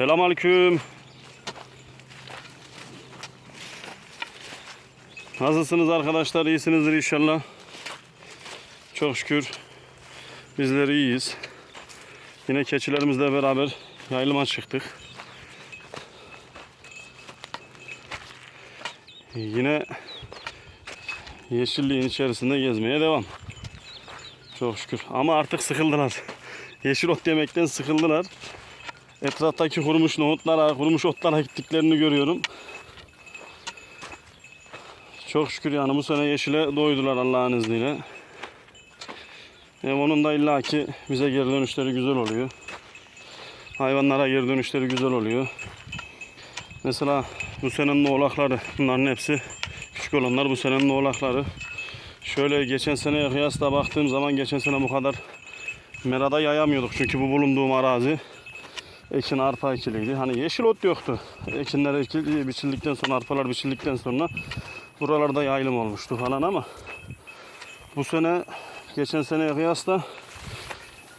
Selamünaleyküm. Nasılsınız arkadaşlar? İyisinizdir inşallah. Çok şükür bizler iyiyiz. Yine keçilerimizle beraber yayılıma çıktık. Yine yeşilliğin içerisinde gezmeye devam. Çok şükür. Ama artık sıkıldılar. Yeşil ot yemekten sıkıldılar. Etraftaki kurumuş nohutlara, kurumuş otlara gittiklerini görüyorum. Çok şükür yani bu sene yeşile doydular Allah'ın izniyle. E onun da illaki bize geri dönüşleri güzel oluyor. Hayvanlara geri dönüşleri güzel oluyor. Mesela bu senenin oğlakları bunların hepsi küçük olanlar bu senenin oğlakları. Şöyle geçen seneye kıyasla baktığım zaman geçen sene bu kadar merada yayamıyorduk. Çünkü bu bulunduğum arazi ekin arpa ekiliydi. Hani yeşil ot yoktu. Ekinler ekildi, biçildikten sonra arpalar biçildikten sonra buralarda yayılım olmuştu falan ama bu sene geçen seneye kıyasla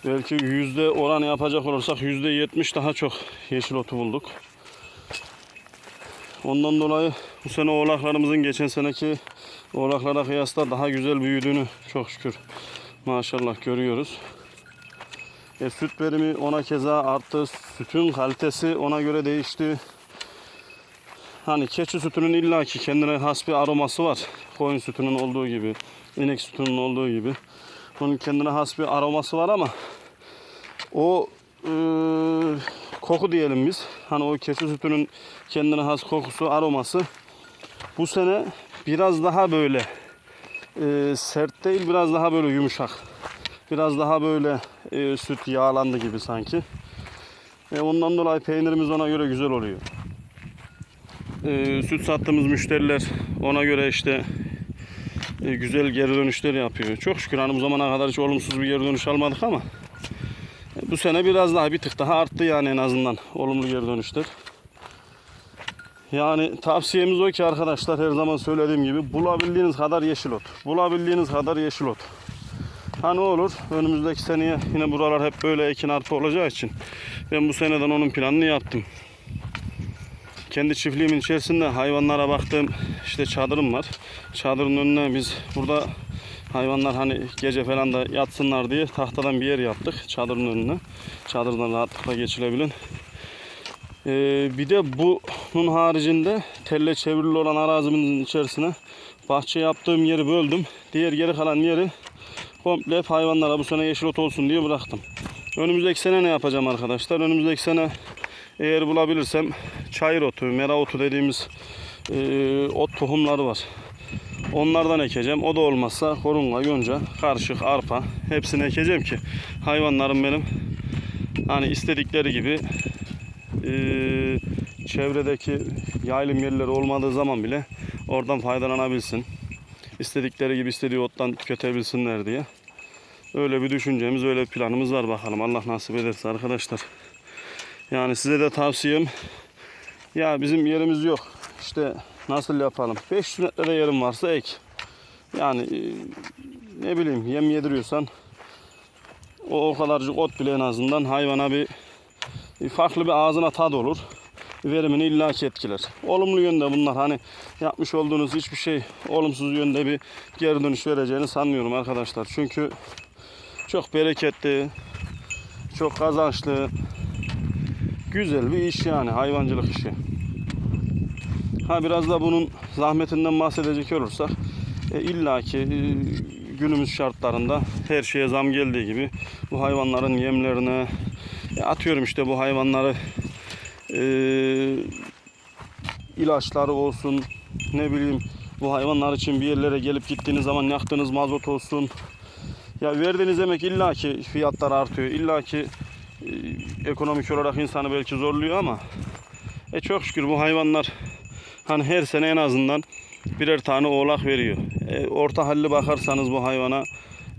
belki yüzde oran yapacak olursak yüzde yetmiş daha çok yeşil otu bulduk. Ondan dolayı bu sene oğlaklarımızın geçen seneki oğlaklara kıyasla daha güzel büyüdüğünü çok şükür maşallah görüyoruz. E, süt verimi ona keza arttı. Sütün kalitesi ona göre değişti. Hani keçi sütünün illaki kendine has bir aroması var. Koyun sütünün olduğu gibi, inek sütünün olduğu gibi. Onun kendine has bir aroması var ama o e, koku diyelim biz. Hani o keçi sütünün kendine has kokusu, aroması bu sene biraz daha böyle e, sert değil, biraz daha böyle yumuşak. Biraz daha böyle e, süt yağlandı gibi sanki. E, ondan dolayı peynirimiz ona göre güzel oluyor. E, süt sattığımız müşteriler ona göre işte e, güzel geri dönüşler yapıyor. Çok şükür bu zamana kadar hiç olumsuz bir geri dönüş almadık ama e, bu sene biraz daha bir tık daha arttı yani en azından olumlu geri dönüşler. Yani tavsiyemiz o ki arkadaşlar her zaman söylediğim gibi bulabildiğiniz kadar yeşil ot. Bulabildiğiniz kadar yeşil ot. Ha ne olur önümüzdeki seneye yine buralar hep böyle ekin arpa olacağı için ben bu seneden onun planını yaptım. Kendi çiftliğimin içerisinde hayvanlara baktığım işte çadırım var. Çadırın önüne biz burada hayvanlar hani gece falan da yatsınlar diye tahtadan bir yer yaptık çadırın önüne. Çadırdan rahatlıkla geçilebilen. Ee, bir de bunun haricinde telle çevrili olan arazimin içerisine bahçe yaptığım yeri böldüm. Diğer geri kalan yeri komple hayvanlara bu sene yeşil ot olsun diye bıraktım. Önümüzdeki sene ne yapacağım arkadaşlar? Önümüzdeki sene eğer bulabilirsem çayır otu, mera otu dediğimiz e, ot tohumları var. Onlardan ekeceğim. O da olmazsa korunga, yonca, karışık, arpa hepsini ekeceğim ki hayvanlarım benim hani istedikleri gibi e, çevredeki yaylım yerleri olmadığı zaman bile oradan faydalanabilsin. İstedikleri gibi istediği ottan tüketebilsinler diye. Öyle bir düşüncemiz, öyle bir planımız var bakalım. Allah nasip ederse arkadaşlar. Yani size de tavsiyem ya bizim yerimiz yok. İşte nasıl yapalım? 500 metrede yerim varsa ek. Yani e, ne bileyim yem yediriyorsan o, o kadarcık ot bile en azından hayvana bir farklı bir ağzına tad olur. Verimini illaki etkiler. Olumlu yönde bunlar hani yapmış olduğunuz hiçbir şey olumsuz yönde bir geri dönüş vereceğini sanmıyorum arkadaşlar. Çünkü çok bereketli, çok kazançlı, güzel bir iş yani hayvancılık işi. Ha biraz da bunun zahmetinden bahsedecek olursak e, illaki e, günümüz şartlarında her şeye zam geldiği gibi bu hayvanların yemlerine e, atıyorum işte bu hayvanları e, ilaçları olsun ne bileyim bu hayvanlar için bir yerlere gelip gittiğiniz zaman yaktığınız mazot olsun ya verdiğiniz emek illaki fiyatlar artıyor illaki e, ekonomik olarak insanı belki zorluyor ama e çok şükür bu hayvanlar hani her sene en azından birer tane oğlak veriyor. E, orta halli bakarsanız bu hayvana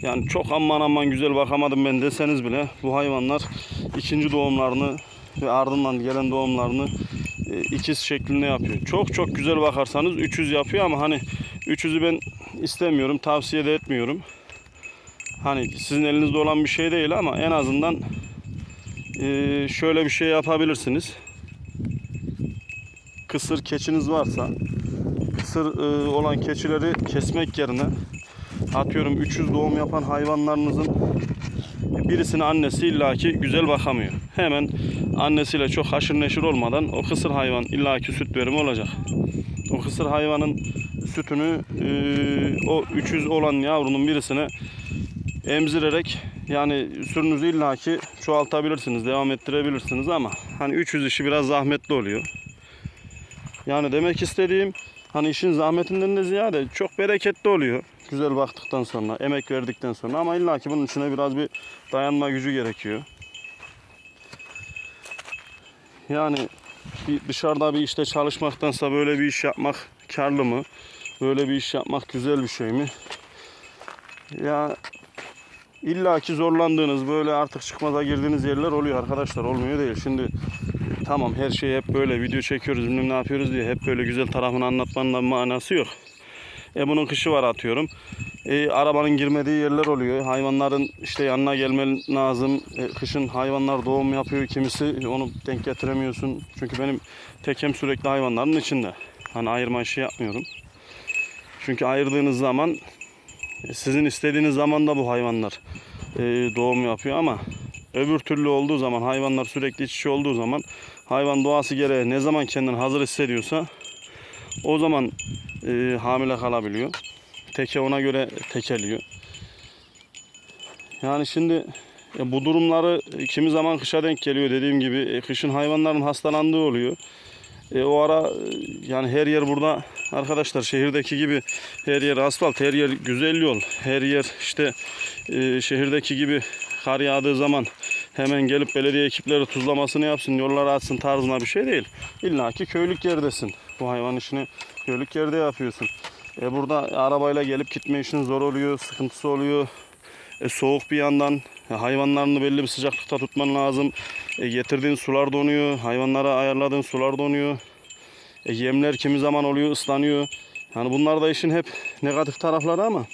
yani çok aman aman güzel bakamadım ben deseniz bile bu hayvanlar ikinci doğumlarını ve ardından gelen doğumlarını e, ikiz şeklinde yapıyor. Çok çok güzel bakarsanız 300 yapıyor ama hani 300'ü ben istemiyorum, tavsiye de etmiyorum. Hani sizin elinizde olan bir şey değil ama en azından e, şöyle bir şey yapabilirsiniz. kısır keçiniz varsa kısır e, olan keçileri kesmek yerine atıyorum 300 doğum yapan hayvanlarınızın birisine annesi illaki güzel bakamıyor. Hemen annesiyle çok haşır neşir olmadan o kısır hayvan illaki süt verimi olacak. O kısır hayvanın sütünü e, o 300 olan yavrunun birisine emzirerek yani sürünüzü illaki çoğaltabilirsiniz, devam ettirebilirsiniz ama hani 300 işi biraz zahmetli oluyor. Yani demek istediğim hani işin zahmetinden de ziyade çok bereketli oluyor. Güzel baktıktan sonra, emek verdikten sonra ama illaki bunun içine biraz bir dayanma gücü gerekiyor. Yani bir dışarıda bir işte çalışmaktansa böyle bir iş yapmak karlı mı? Böyle bir iş yapmak güzel bir şey mi? Ya İlla ki zorlandığınız böyle artık çıkmaza girdiğiniz yerler oluyor arkadaşlar olmuyor değil. Şimdi tamam her şeyi hep böyle video çekiyoruz bilmem ne yapıyoruz diye hep böyle güzel tarafını anlatmanın da manası yok. E bunun kışı var atıyorum. E, arabanın girmediği yerler oluyor. Hayvanların işte yanına gelmen lazım. E, kışın hayvanlar doğum yapıyor kimisi onu denk getiremiyorsun. Çünkü benim tekem sürekli hayvanların içinde. Hani ayırma işi yapmıyorum. Çünkü ayırdığınız zaman e, sizin istediğiniz zaman da bu hayvanlar e, doğum yapıyor ama öbür türlü olduğu zaman hayvanlar sürekli iç içe olduğu zaman hayvan doğası gereği ne zaman kendini hazır hissediyorsa o zaman e, hamile kalabiliyor. Teke ona göre tekeliyor. Yani şimdi e, bu durumları e, kimi zaman kışa denk geliyor dediğim gibi e, kışın hayvanların hastalandığı oluyor. E, o ara e, yani her yer burada arkadaşlar şehirdeki gibi her yer asfalt, her yer güzel yol, her yer işte e, şehirdeki gibi kar yağdığı zaman hemen gelip belediye ekipleri tuzlamasını yapsın, yolları açsın tarzına bir şey değil. İlla ki köylük yerdesin. Bu hayvan işini köylük yerde yapıyorsun. E, burada arabayla gelip gitme işin zor oluyor, sıkıntısı oluyor. E, soğuk bir yandan e, hayvanlarını belli bir sıcaklıkta tutman lazım. E, getirdiğin sular donuyor, hayvanlara ayarladığın sular donuyor. E, yemler kimi zaman oluyor, ıslanıyor. Yani bunlar da işin hep negatif tarafları ama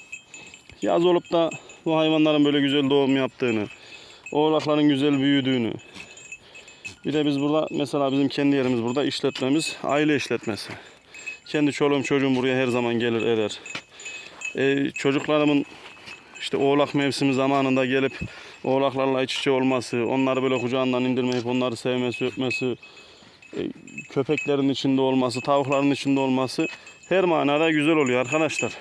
yaz olup da bu hayvanların böyle güzel doğum yaptığını, oğlakların güzel büyüdüğünü. Bir de biz burada mesela bizim kendi yerimiz burada işletmemiz aile işletmesi. Kendi çoluğum çocuğum buraya her zaman gelir eder. E, çocuklarımın işte oğlak mevsimi zamanında gelip oğlaklarla iç içe olması, onları böyle kucağından indirmeyip onları sevmesi, öpmesi, e, köpeklerin içinde olması, tavukların içinde olması her manada güzel oluyor arkadaşlar.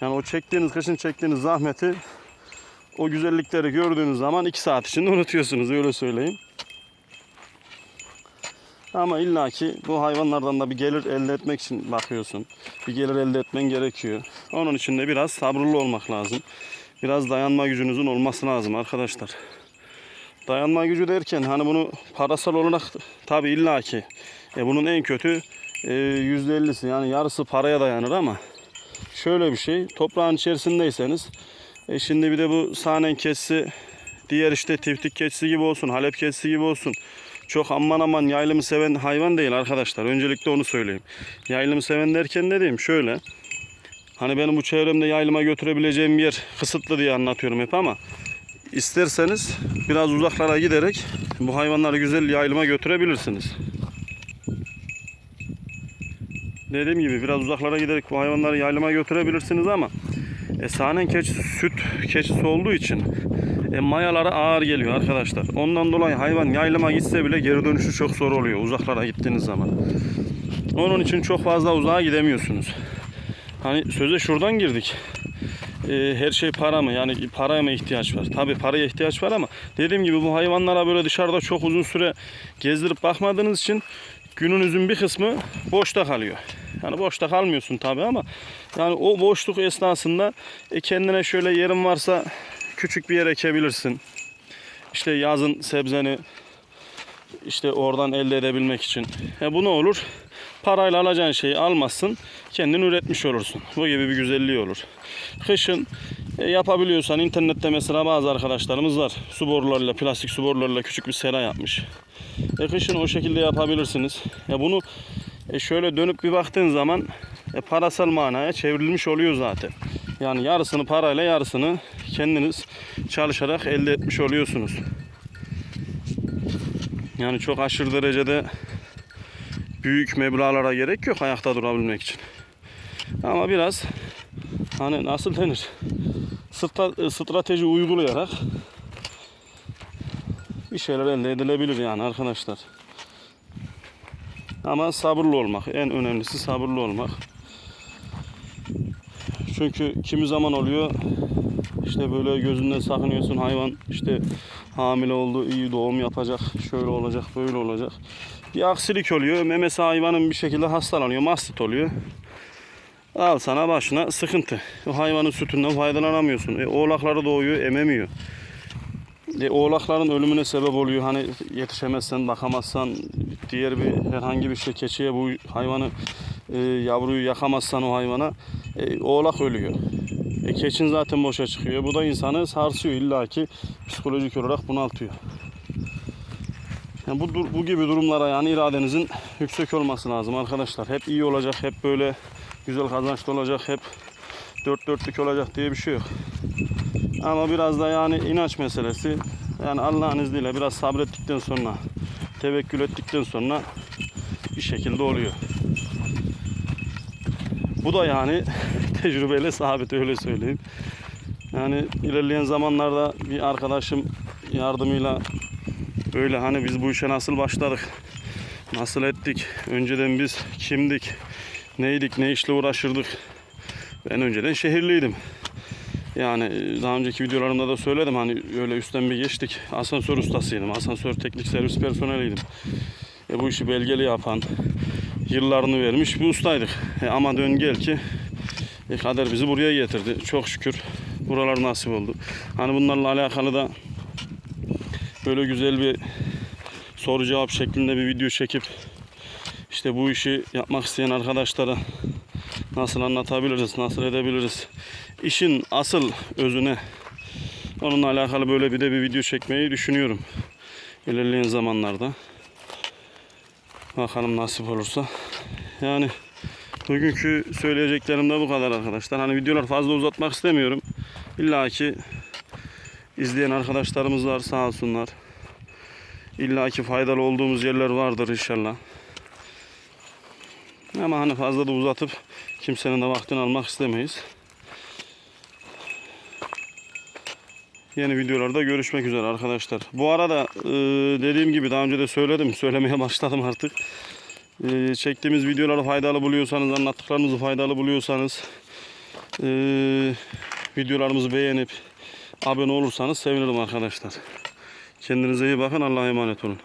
Yani o çektiğiniz, kışın çektiğiniz zahmeti o güzellikleri gördüğünüz zaman iki saat içinde unutuyorsunuz öyle söyleyeyim. Ama illaki bu hayvanlardan da bir gelir elde etmek için bakıyorsun. Bir gelir elde etmen gerekiyor. Onun için de biraz sabırlı olmak lazım. Biraz dayanma gücünüzün olması lazım arkadaşlar. Dayanma gücü derken hani bunu parasal olarak tabi illaki e bunun en kötü e, %50'si yani yarısı paraya dayanır ama şöyle bir şey toprağın içerisindeyseniz e şimdi bir de bu sahnen keçisi diğer işte tiftik keçisi gibi olsun Halep keçisi gibi olsun çok aman aman yaylımı seven hayvan değil arkadaşlar. Öncelikle onu söyleyeyim. Yaylımı seven derken ne diyeyim? Şöyle. Hani benim bu çevremde yaylıma götürebileceğim yer kısıtlı diye anlatıyorum hep ama isterseniz biraz uzaklara giderek bu hayvanları güzel yaylıma götürebilirsiniz. Dediğim gibi biraz uzaklara giderek bu hayvanları yaylıma götürebilirsiniz ama e, sahnen keçisi süt keçisi olduğu için e, mayaları ağır geliyor arkadaşlar. Ondan dolayı hayvan yaylıma gitse bile geri dönüşü çok zor oluyor uzaklara gittiğiniz zaman. Onun için çok fazla uzağa gidemiyorsunuz. Hani söze şuradan girdik. E, her şey para mı? Yani paraya mı ihtiyaç var? Tabii paraya ihtiyaç var ama dediğim gibi bu hayvanlara böyle dışarıda çok uzun süre gezdirip bakmadığınız için gününüzün bir kısmı boşta kalıyor. Yani boşta kalmıyorsun tabii ama yani o boşluk esnasında e, kendine şöyle yerin varsa küçük bir yer ekebilirsin. İşte yazın sebzeni işte oradan elde edebilmek için. E bu ne olur? Parayla alacağın şeyi almazsın, kendin üretmiş olursun. Bu gibi bir güzelliği olur. Kışın e, yapabiliyorsan internette mesela bazı arkadaşlarımız var. Su borularıyla, plastik su borularıyla küçük bir sera yapmış. E, kışın o şekilde yapabilirsiniz. E, bunu e, şöyle dönüp bir baktığın zaman e, parasal manaya çevrilmiş oluyor zaten. Yani yarısını parayla yarısını kendiniz çalışarak elde etmiş oluyorsunuz. Yani çok aşırı derecede büyük meblağlara gerek yok ayakta durabilmek için. Ama biraz hani nasıl denir? Stra- strateji uygulayarak bir şeyler elde edilebilir yani arkadaşlar. Ama sabırlı olmak. En önemlisi sabırlı olmak. Çünkü kimi zaman oluyor işte böyle gözünden sakınıyorsun hayvan işte hamile oldu iyi doğum yapacak şöyle olacak böyle olacak. Bir aksilik oluyor memesi hayvanın bir şekilde hastalanıyor mastit oluyor. Al sana başına sıkıntı. O hayvanın sütünden faydalanamıyorsun. E, oğlakları doğuyor ememiyor. E, oğlakların ölümüne sebep oluyor. Hani yetişemezsen, bakamazsan, diğer bir herhangi bir şey keçiye bu hayvanı e, yavruyu yakamazsan o hayvana e, oğlak ölüyor. E, keçin zaten boşa çıkıyor. Bu da insanı sarsıyor illaki psikolojik olarak bunaltıyor. Yani bu, bu gibi durumlara yani iradenizin yüksek olması lazım arkadaşlar. Hep iyi olacak, hep böyle güzel kazançlı olacak, hep dört dörtlük olacak diye bir şey yok. Ama biraz da yani inanç meselesi. Yani Allah'ın izniyle biraz sabrettikten sonra, tevekkül ettikten sonra bir şekilde oluyor. Bu da yani tecrübeyle sabit öyle söyleyeyim. Yani ilerleyen zamanlarda bir arkadaşım yardımıyla böyle hani biz bu işe nasıl başladık, nasıl ettik, önceden biz kimdik, neydik, ne işle uğraşırdık. Ben önceden şehirliydim. Yani e, daha önceki videolarımda da söyledim hani öyle üstten bir geçtik. Asansör ustasıydım. Asansör teknik servis personeliydim. E, bu işi belgeli yapan, yıllarını vermiş bir ustaydık. E, ama dön gel ki e, kader bizi buraya getirdi. Çok şükür buralar nasip oldu. Hani bunlarla alakalı da böyle güzel bir soru cevap şeklinde bir video çekip işte bu işi yapmak isteyen arkadaşlara nasıl anlatabiliriz, nasıl edebiliriz? İşin asıl özüne onunla alakalı böyle bir de bir video çekmeyi düşünüyorum. İlerleyen zamanlarda. Bakalım nasip olursa. Yani bugünkü söyleyeceklerim de bu kadar arkadaşlar. Hani videolar fazla uzatmak istemiyorum. İlla ki izleyen arkadaşlarımız var sağ olsunlar. İlla ki faydalı olduğumuz yerler vardır inşallah. Ama hani fazla da uzatıp kimsenin de vaktini almak istemeyiz. Yeni videolarda görüşmek üzere arkadaşlar. Bu arada dediğim gibi daha önce de söyledim. Söylemeye başladım artık. E, çektiğimiz videoları faydalı buluyorsanız, anlattıklarımızı faydalı buluyorsanız e, videolarımızı beğenip abone olursanız sevinirim arkadaşlar. Kendinize iyi bakın. Allah'a emanet olun.